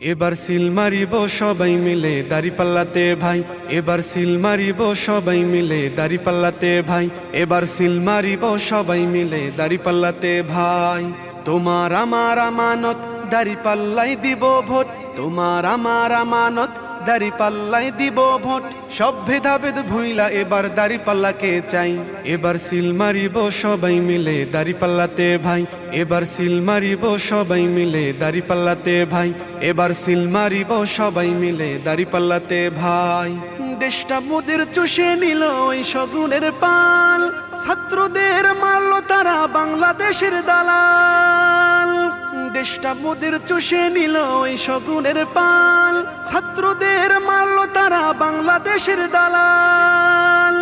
এবার সিল মারিব সবাই মিলে দাড়ি পাল্লাতে ভাই। এবার সিল মারিব সবাই মিলে দাড়ি পাল্লাতে ভাই। এবার সিল মারিব সবাই মিলে দাড়ি পাল্লাতে ভাই। তোমার আমার আমানত দাড়ি পাল্লাই দিব ভোট। তোমার আমার আমানত দাড়ি পাল্লাই দিব ভোট। সব ভেদাভেদ ভুইলা, এবার দাড়ি পাল্লাকে চাই? এবার সিল মারিব সবাই মিলে দাড়ি পাল্লাতে ভাই। এবার সিল মারিব সবাই মিলে দাড়ি পাল্লাতে ভাই। এবার সিল মারিব সবাই মিলে দাড়ি পাল্লাতে ভাই। দেশটা মোদের চষে নিল ওই শগুনের পাল। ছাত্রদের মারল তারা বাংলাদেশের দালাল। দেশটা মোদের চষে নিল ওই শগুনের পাল। ছাত্রদের মারল তারা বাংলাদেশের দালাল।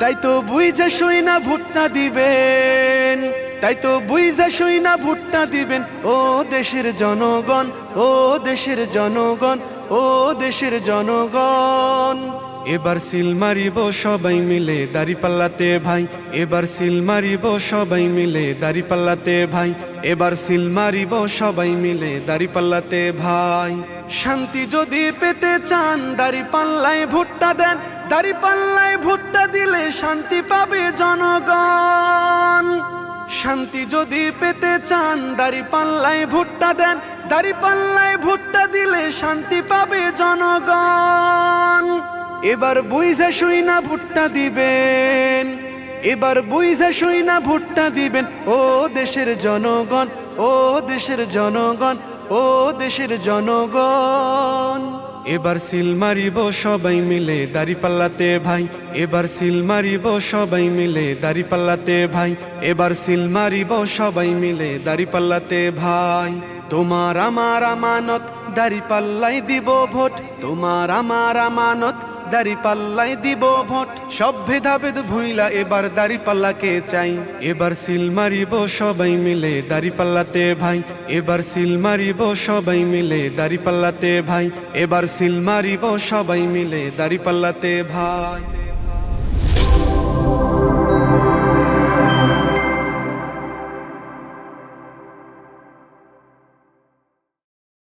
তাই তো বুঝে শুই না ভুট্টা দিবেন। তাই তো বুঝে শুই না ভুট্টা দিবেন। ও দেশের জনগণ, ও দেশের জনগণ, ও দেশের জনগণ। এবার সিল মারিব, সবাই মিলে দাড়ি পাল্লাতে ভাই। এবার সিল মারিব, সবাই মিলে দাড়ি পাল্লাতে ভাই। এবার সিল মারিব, সবাই মিলে দাড়ি পাল্লাতে ভাই। শান্তি যদি পেতে চান, দাড়ি পাল্লায় ভুট্টা দেন। দাড়ি পাল্লায় ভুট্টা দিলে শান্তি পাবে জনগণ। শান্তি যদি পেতে চান, দাড়ি পাল্লায় ভুট্টা দেন। দাড়ি পাল্লায় ভুট্টা দিলে শান্তি পাবে জনগণ। এবার বুঝে শুই না ভুট্টা দিবেন, এবার বুঝে শুই না ভুট্টা দিবেন। ও দেশের জনগণ, ও দেশের জনগণ, ও দেশের জনগণ। এবার সিল মারিব সবাই মিলে দাড়ি পাল্লাতে ভাই, এবার সিল মারিব সবাই মিলে দাড়ি পাল্লাতে ভাই, এবার সিল মারিব সবাই মিলে দাড়ি পাল্লাতে ভাই। তোমার আমার আমানত দাড়ি পাল্লাই দিব ভোট, তোমার আমার আমানত দাড়ি পাল্লাই দিব ভোট। সব ভেদাভেদ ভুইলা, এবার দাড়ি পাল্লাকে চাই। এবার সিল মারিব সবাই মিলে দাড়ি পাল্লাতে ভাই। এবার সিল মারিব সবাই মিলে দাড়ি পাল্লাতে ভাই। এবার সিল মারিব সবাই মিলে দাড়ি পাল্লাতে ভাই।